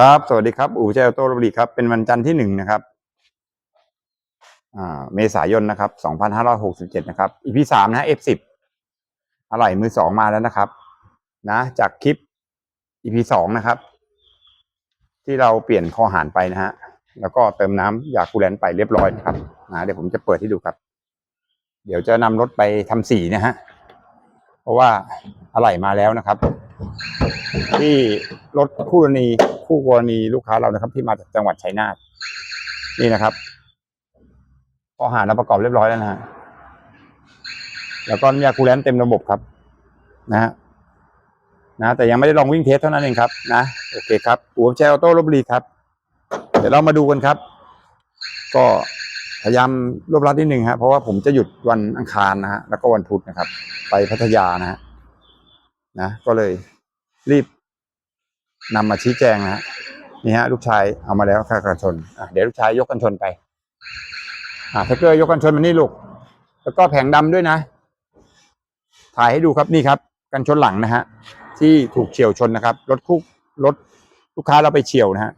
ครับ สวัสดีครับ อู่เจลโตรบรีครับ เป็นวันจันทร์ที่หนึ่งนะครับ อ่า เมษายนนะครับ สองพันห้าร้อยหกสิบเจ็ดนะครับ อีพีสามนะ F10 อะไหล่มือสองมาแล้วนะครับ นะ จากคลิป EP สองนะครับ ที่เราเปลี่ยนคอหารไปนะฮะ แล้วก็เติมน้ำยาคูลแลนไปเรียบร้อยนะครับ นะ เดี๋ยวผมจะเปิดให้ดูครับ เดี๋ยวจะนำรถไปทำสีนะฮะ เพราะว่าอะไหล่มาแล้วนะครับ ที่รถคู่กรณี คู่กรณีลูกค้าเรานะครับ ที่มาจากจังหวัดชัยนาทนี่นะครับพอหารเราประกอบเรียบร้อยแล้วนะฮะแล้วก็ยาคูแลนเต็มระบบครับ นะฮะนะแต่ยังไม่ได้ลองวิ่งเทสเท่านั้นเองครับ นะโอเคครับอู่แชร์ออโต้ลบบุรีครับ เดี๋ยวเรามาดูกันครับ ก็พยายามรวบรัดนิดนึงฮะเพราะว่าผมจะหยุดวันอังคารนะฮะแล้วก็วันพุธนะครับ ไปพัทยานะฮะนะ ก็เลยรีบ นำมาชี้แจงนะฮะนี่ฮะลูกชายเอามาแล้วค่ากันชนเดี๋ยวลูกชายยกกันชนไปอ่าท็กเกอร์ยกกันชนมานี่ลูก แล้วก็แผงดำด้วยนะ ถ่ายให้ดูครับนี่ครับ กันชนหลังนะฮะที่ถูกเฉียวชนนะครับรถคู่รถลูกค้าเราไปเฉียวนะฮะ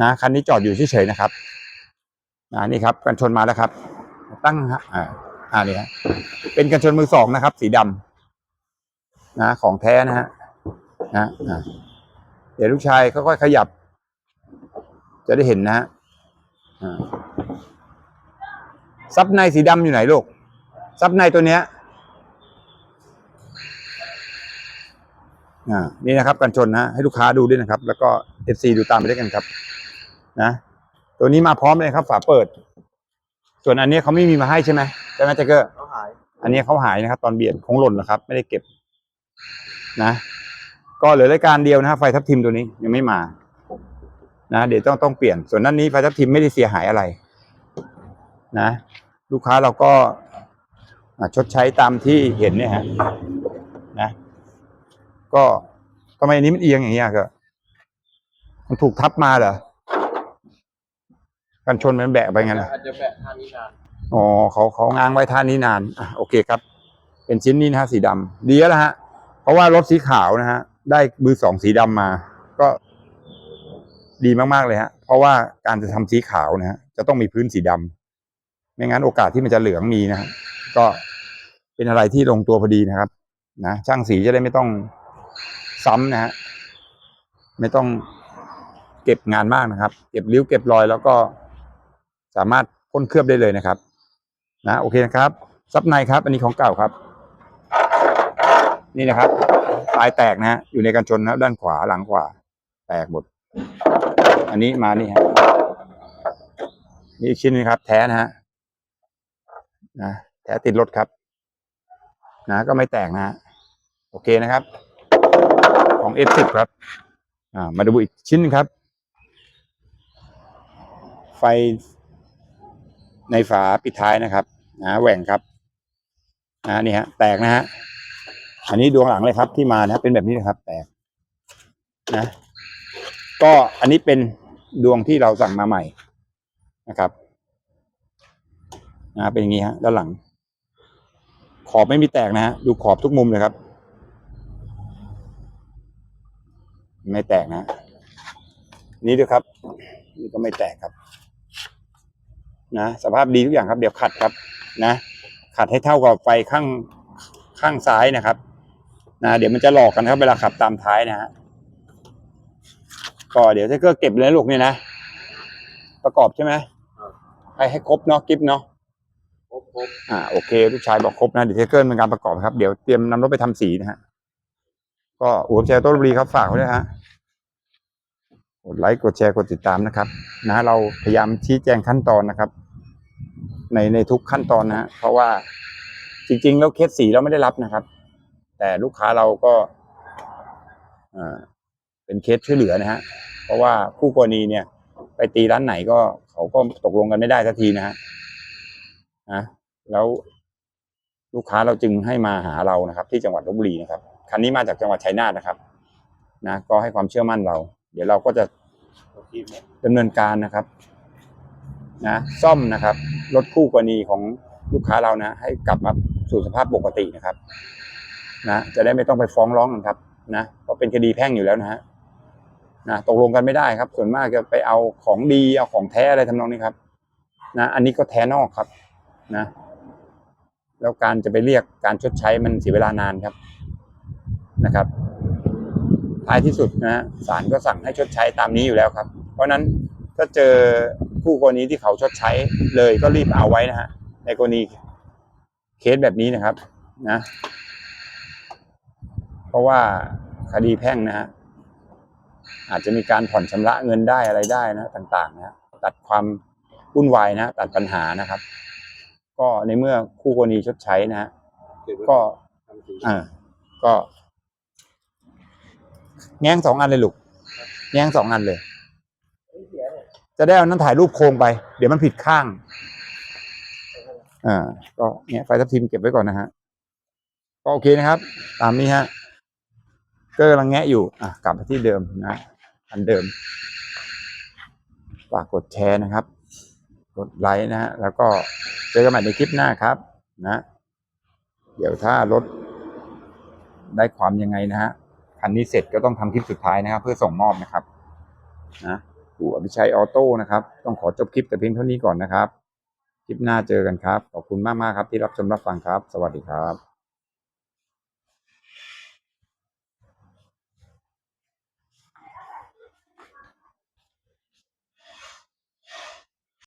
นะคันนี้จอดอยู่เฉยๆนะครับอ่านี่ครับ กันชนมาแล้วครับ ตั้งฮะอ่าอ่านี่ฮะเป็นกันชนมือสองนะครับ สีดำนะของแท้นะฮะนะอ่า เดี๋ยวลูกชายค่อยๆขยับ จะได้เห็นนะฮะอ่าซับในสีดำอยู่ไหนลูก ซับในตัวเนี้ยอ่านี่นะครับกันชนนะให้ลูกค้าดูด้วยนะครับ แล้วก็เอฟซีดูตามไปด้วยกันครับ นะ ตัวนี้มาพร้อมเลยครับ ฝาเปิด ส่วนอันนี้เขาไม่มีมาให้ใช่ไหมใช่ไหมแจ็คเกอร์เขาหาย อันนี้เขาหายนะครับ ตอนเบียดคงหล่นนะครับ ไม่ได้เก็บ นะ ก็เหลือรายการเดียวนะไฟทับทิมตัวนี้ยังไม่มานะเดี๋ยวต้องต้องเปลี่ยนส่วนนั้นนี้ไฟทับทิมไม่ได้เสียหายอะไร นะ ลูกค้าเราก็อ่าชดใช้ตามที่เห็นเนี่ยฮะนะ ก็ทำไมอันนี้มันเอียงอย่างเงี้ยก็มันถูกทับมาเหรอกันชนมันแบะไปงั้นเหรออาจจะแบะท่านี้นานอ๋อเขาเขาง้างไว้ท่านี้นานอะโอเคครับ เป็นชิ้นนี้นะฮะสีดำดีแล้วฮะ เพราะว่ารถสีขาวนะฮะ ได้มือสองสีดำมา ก็ดีมากๆเลยฮะ เพราะว่าการจะทำสีขาวนะฮะจะต้องมีพื้นสีดำไม่งั้นโอกาสที่มันจะเหลืองมีนะฮะก็เป็นอะไรที่ลงตัวพอดีนะครับ นะช่างสีจะได้ไม่ต้องซ้ำนะฮะไม่ต้องเก็บงานมากนะครับ เก็บริ้วเก็บรอยแล้วก็สามารถพ่นเคลือบได้เลยนะครับ นะโอเคนะครับซับในครับ อันนี้ของเก่าครับ นี่นะครับ ปลายแตกนะฮะอยู่ในกันชนนะครับด้านขวาหลังขวา แตกหมด อันนี้มานี่ฮะนี่อีกชิ้นนึงครับ แท้นะฮะนะแท้ติดรถครับ นะ ก็ไม่แตกนะฮะโอเคนะครับ ของ F10 ครับ อ่า มาดูอีกชิ้นนึงครับ ไฟในฝาปิดท้ายนะครับนะแหว่งครับนะนี่ฮะ แตกนะฮะ อันนี้ดวงหลังเลยครับ ที่มานะเป็นแบบนี้นะครับ แตกนะ ก็อันนี้เป็นดวงที่เราสั่งมาใหม่นะครับนะเป็นอย่างนี้ฮะ ด้านหลัง ขอบไม่มีแตกนะฮะดูขอบทุกมุมเลยครับ ไม่แตกนะ นี่ด้วยครับ นี่ก็ไม่แตกครับ นะสภาพดีทุกอย่างครับ เดี๋ยวขัดครับ นะขัดให้เท่ากับไฟข้างข้างซ้ายนะครับ นะเดี๋ยวมันจะหลอกกันครับเวลาขับตามท้ายนะฮะก็เดี๋ยวถ้าเกิดเก็บเลยนะลูกเนี่ยนะประกอบใช่ไหมให้ให้ครบเนาะกิฟเนาะครบครบอ่าโอเคลูกชายบอกครบนะเดี๋ยวเทเกิลเป็นการประกอบครับเดี๋ยวเตรียมนำรถไปทำสีนะฮะก็อู่แชร์ต้นบุรีครับฝากไว้ด้วยฮะกดไลค์กดแชร์กดติดตามนะครับ นะ เราพยายามชี้แจงขั้นตอนนะครับ ในในทุกขั้นตอนนะฮะเพราะว่าจริง ๆ แล้วเคสสีเราไม่ได้รับนะครับ แต่ลูกค้าเราก็เป็นเคสช่วยเหลือนะฮะ เพราะว่าคู่กรณีเนี่ย ไปตีร้านไหนก็เขาก็ตกลงกันไม่ได้สักทีนะฮะนะแล้วลูกค้าเราจึงให้มาหาเรานะครับ ที่จังหวัดลบบุรีนะครับคันนี้มาจากจังหวัดชัยนาทนะครับ นะก็ให้ความเชื่อมั่นเรา เดี๋ยวเราก็จะโอเคไหมดำเนินการนะครับ นะ ซ่อมนะครับรถคู่กรณีของลูกค้าเรานะ ให้กลับมาสู่สภาพปกตินะครับ นะจะได้ไม่ต้องไปฟ้องร้องกันครับนะเพราะเป็นคดีแพ่งอยู่แล้วนะฮะนะตกลงกันไม่ได้ครับ ส่วนมากจะไปเอาของดีเอาของแท้อะไรทำนองนี้ครับ นะ อันนี้ก็แท้นอกครับ นะ แล้วการจะไปเรียกการชดใช้มันเสียเวลานานครับนะครับท้ายที่สุดนะฮะศาลก็สั่งให้ชดใช้ตามนี้อยู่แล้วครับ เพราะนั้นถ้าเจอผู้กรณีที่เขาชดใช้เลยก็รีบเอาไว้นะฮะในกรณีเคสแบบนี้นะครับ นะ เพราะว่าคดีแพ่งนะฮะอาจจะมีการผ่อนชำระเงินได้อะไรได้นะต่างๆนะตัดความวุ่นวายนะตัดปัญหานะครับ ก็ในเมื่อคู่กรณีชดใช้นะฮะก็อ่าก็ แง้งสองอันเลยลูกแง้งสองอันเลย จะได้เอานั้นถ่ายรูปโครงไป เดี๋ยวมันผิดข้างอ่าก็เนี่ยไฟทับทิมเก็บไว้ก่อนนะฮะก็โอเคนะครับ ตามนี้ฮะ ก็กำลังแงะอยู่อะกลับมาที่เดิมนะอันเดิมฝากกดแชร์นะครับ กดไลค์นะฮะแล้วก็เจอกันใหม่ในคลิปหน้าครับนะเดี๋ยวถ้ารถได้ความยังไงนะฮะคันนี้เสร็จก็ต้องทำคลิปสุดท้ายนะครับ เพื่อส่งมอบนะครับนะอู่อภิชัยออโต้นะครับ ต้องขอจบคลิปแต่เพียงเท่านี้ก่อนนะครับ คลิปหน้าเจอกันครับ ขอบคุณมากๆครับที่รับชมรับฟังครับ สวัสดีครับ